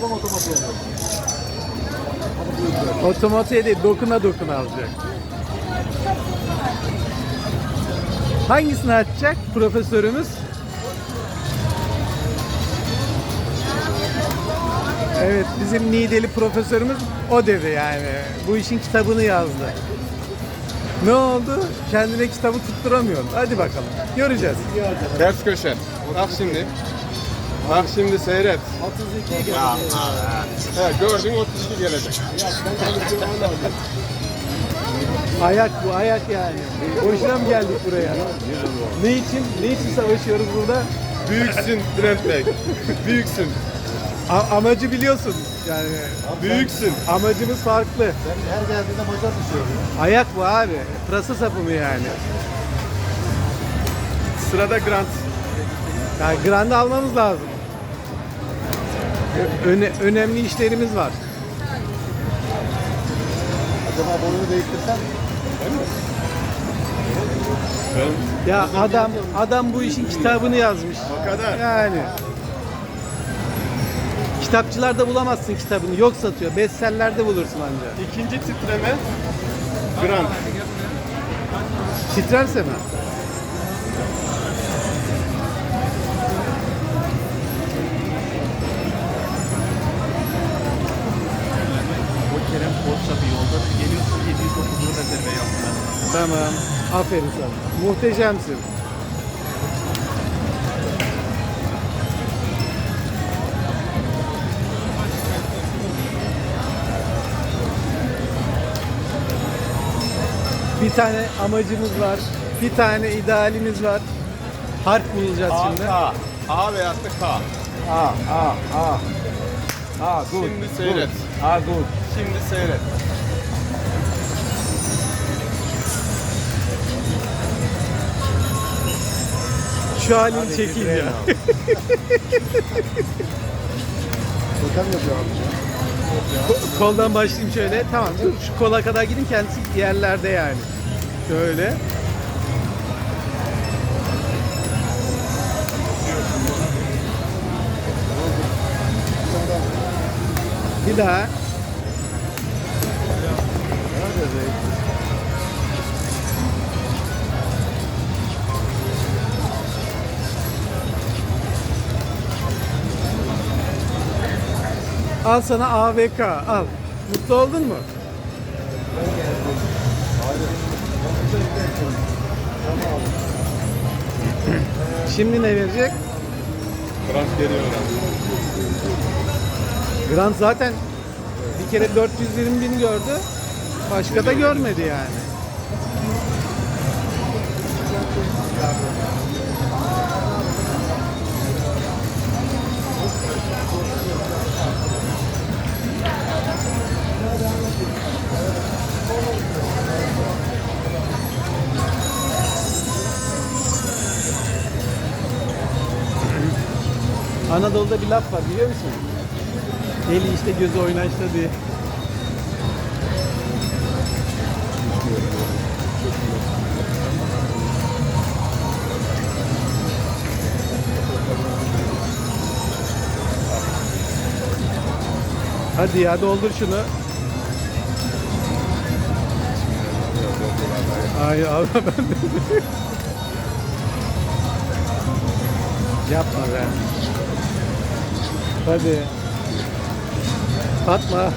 Buradan otomatik alıyor. Otomatiğe değil dokuna dokuna alacak. Hangisini açacak profesörümüz? Evet bizim Nideli profesörümüz o dedi yani. Bu işin kitabını yazdı. Ne oldu? Kendine kitabı tutturamıyorsun. Hadi bakalım. Göreceğiz. Ters köşe. Bak şimdi. Bak şimdi seyret. 32 gelecek. He, gördün 32 gelecek. Ayak bu ayak yani. Boşuna mı geldik buraya? Ne için? Ne için savaşıyoruz burada? Büyüksün Bülent Bey. Büyüksün. A- amacı biliyorsun. Yani Büyüksün. amacımız farklı. Ben her geldiğinde bacak düşüyor. Ayak bu abi. Pırasa sapı mı yani? Sırada Grant. Yani grande almamız lazım. Öne- önemli işlerimiz var. Acaba boyunu değiştirsem? Ben Ya adam adam bu işin kitabını yazmış. o kadar. Yani. Kitapçılarda bulamazsın kitabını. Yok satıyor. Bestsellerde bulursun ancak. İkinci titreme Grant. Titrerse mi? Tamam. Aferin sana. Muhteşemsin. Bir tane amacımız var. Bir tane idealimiz var. Harf bulacağız A, şimdi. K. A veyahut da K. A, A, A. A, good. Şimdi seyret. A, good. Şimdi seyret. Şu halini çekeyim ya. Totem yapıyor abi. Koldan başlayayım şöyle. Tamam dur şu kola kadar gidin kendisi yerlerde yani. Şöyle. Bir daha. Al sana AVK al. Mutlu oldun mu? Şimdi ne verecek? Grant geliyor. Grant zaten bir kere 420 bin gördü. Başka da görmedi yani. Anadolu'da bir laf var biliyor musun? Eli işte gözü oynaşta diye. Hadi ya doldur şunu. Ay abi ben. Yapma be. Hadi. Fatma.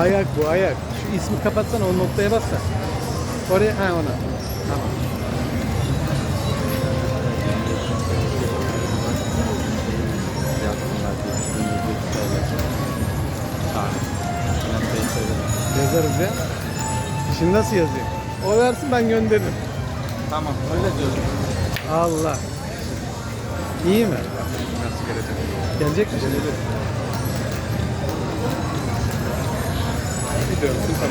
Ayak bu ayak. Şu ismi kapatsana o noktaya bas da. Oraya ha ona. Tamam. Yazsınlar diye. 1700 TL. Tane. Bülent Bey söyledi. Yazarız ya. Şimdi nasıl yazayım? O versin ben gönderirim. Tamam öyle diyorum. Allah. İyi mi? Nasıl gelecek? Gelecek mi şimdi? bekliyorum tamam.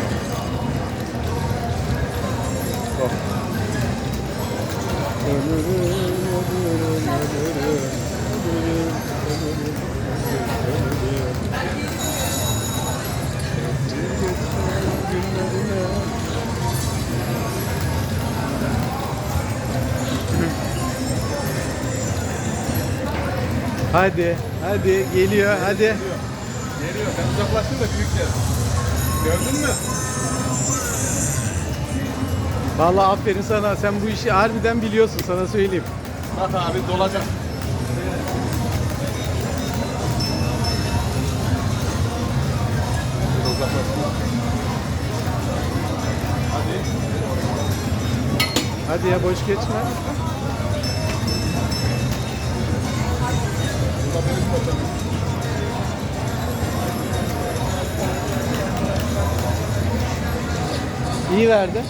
Hadi, hadi geliyor, hadi. Geliyor. Ben uzaklaştım da büyük geldi. Gördün mü? Vallahi aferin sana. Sen bu işi harbiden biliyorsun sana söyleyeyim. Bak abi dolacak. Hadi. Hadi ya boş geçme. Burada benim potam. İyi verdi.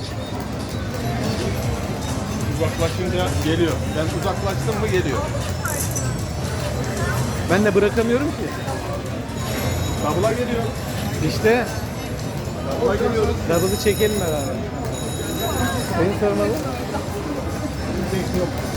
Uzaklaşınca geliyor. Ben uzaklaştım mı geliyor. Ben de bırakamıyorum ki. Kabula geliyor. İşte Kabula geliyoruz. double'ı çekelim beraber. Seni sormalı. Oo,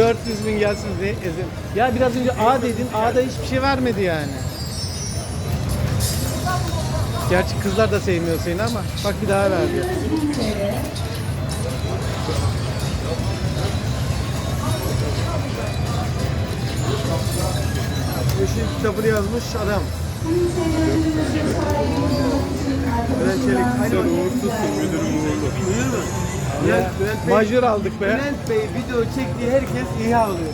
400 bin gelsin de ezin. Ya biraz önce A dedin, A'da hiçbir şey vermedi yani. Gerçi kızlar da sevmiyor seni ama bak bir daha verdi. Yeşil kitabını yazmış adam. Çelik. Sen uğursuzsun müdürüm uğurlu. Duyuyor musun? Bülent, Bülent Bey, majör aldık be. Bülent Bey video çektiği herkes İHA alıyor.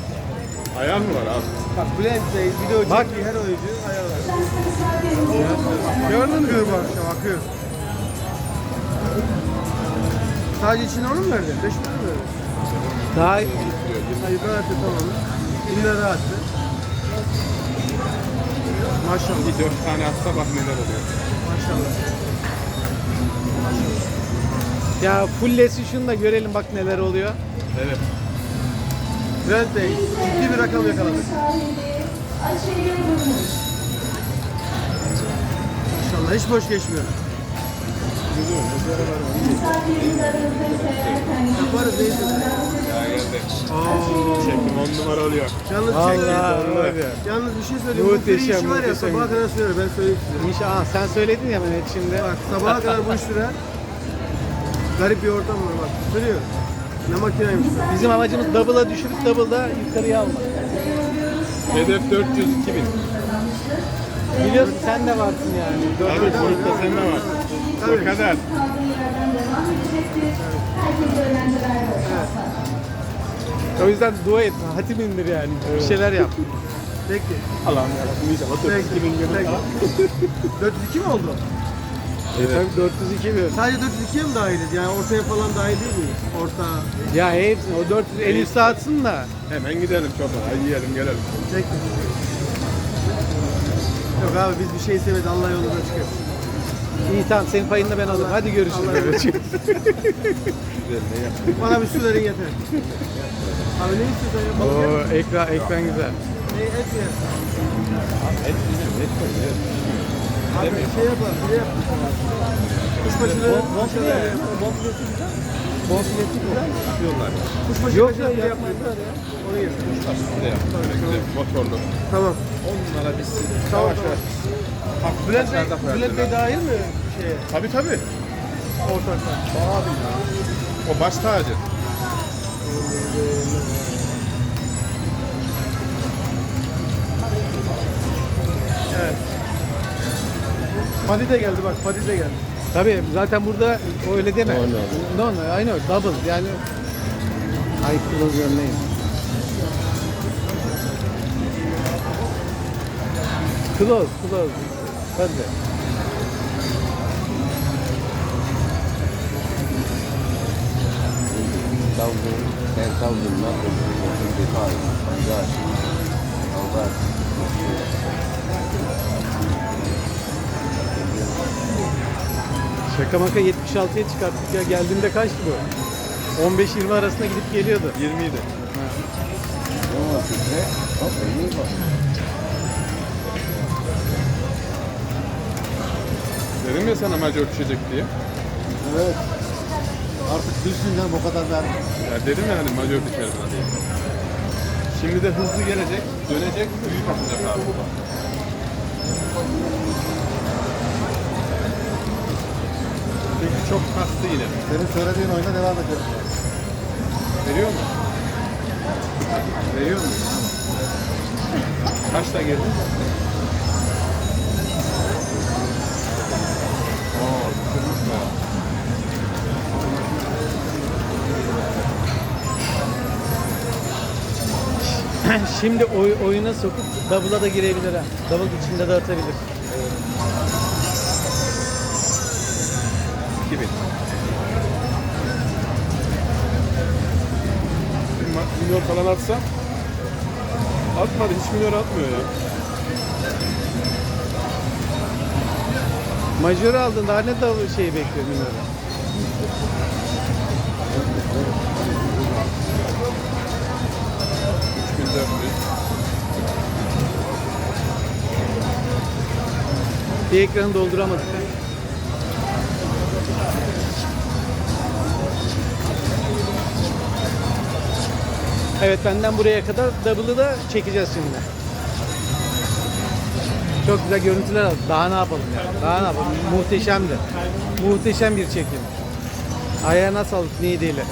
Ayağın mı var abi? Bak Bülent Bey video Bak. çektiği her oyuncu ayağı alıyor. Gördün mü? Bu akşam akıyor. Sadece içine onu mu verdi? 5 bin mi verdi? Daha Hayır daha attı tamam. 1000 lira attı. Maşallah. Bir dört tane atsa bak neler oluyor. Maşallah. Ya fullesi şunu da görelim bak neler oluyor. Evet. Bülent Bey ciddi bir rakam yakaladık. Maşallah hiç boş geçmiyor. Yaparız neyse. Çekim on numara oluyor. Yalnız Allah çekti. var ya. Yalnız bir şey söyleyeyim. Muhteşem, bu işi var ya muhteşem. sabaha kadar sürer ben söyleyeyim size. İnşallah sen söyledin ya Mehmet şimdi. Bak sabaha kadar bu iş sürer. Garip bir ortam var bak. Sürüyor. Ne makineymiş. Bizim amacımız double'a düşürüp double'da yukarıya almak. Hedef 402 bin. Biliyorsun sen de varsın yani. Abi grupta sen de var. Tabii. O kadar. O yüzden dua et. Hatim indir yani. Bir şeyler yap. Peki. Allah'ım yarabbim inşallah Peki. 402 bin görür. Peki. 402 mi oldu? Evet. Tabii 402 bir. Sadece 402'ye mi dahiliz? Yani ortaya falan dahil değil miyiz? Orta. Ya hepsini o 400 en üstü atsın da. Hemen gidelim çok Hadi yiyelim gelelim. Peki. Yok abi biz bir şey istemedik Allah yolunda çıkarsın. İyi tamam senin payını da ben alırım. Hadi görüşürüz. Bana bir su verin yeter. Abi ne istiyorsan ya? Balık Oo yer. ekran ekran güzel. Ne et mi yersin? Et yiyelim et koyalım. Şey yapar, şey yap. Kuşbaşılı kuşbaşılı yap. Bonfilesi güzel. Yapıyorlar. Kuşbaşı Yok ya, yapmayın. Onu yesin. Size yap. Böyle güzel motorlu. Tamam. 10 numara bitsin. Tamam, Yavaş yavaş. Bülent Bey. Bülent Bey dahil mi şeye? Tabii tabii. Ortakta. Abi ya. O baş tacı. Padi de geldi bak, Padi de geldi. Tabii zaten burada öyle deme. No, no. I know double yani. Ay close your name. Close close. Hadi. thousand, ten thousand nothing, twenty-five. My gosh. How bad. Şaka maka 76'ya çıkarttık ya geldiğinde kaçtı bu? 15-20 arasında gidip geliyordu. 20 idi. Ama iyi. Dedim ya sana majör düşecek diye. Evet. Artık düşsün canım o kadar verme. Ya dedim ya hani majör düşer buna diye. Şimdi de hızlı gelecek, dönecek, büyük atacak abi. Çünkü çok kastı yine. Senin söylediğin oyuna devam edelim. Veriyor mu? Veriyor mu? Kaçta girdin? Oo. Şimdi oy, oyuna sokup double'a da girebilir ha. Double içinde de atabilir. Minör falan atsa Atmadı, hiç minör atmıyor ya. Majör aldın daha ne double şeyi bekliyor bilmiyorum. Üç bin dört yüz. Bir ekranı dolduramadık. Evet benden buraya kadar double'ı da çekeceğiz şimdi. Çok güzel görüntüler aldık. Daha ne yapalım yani? Daha ne yapalım? Muhteşemdi. Muhteşem bir çekim. Ayağına sağlık Niğde'yle.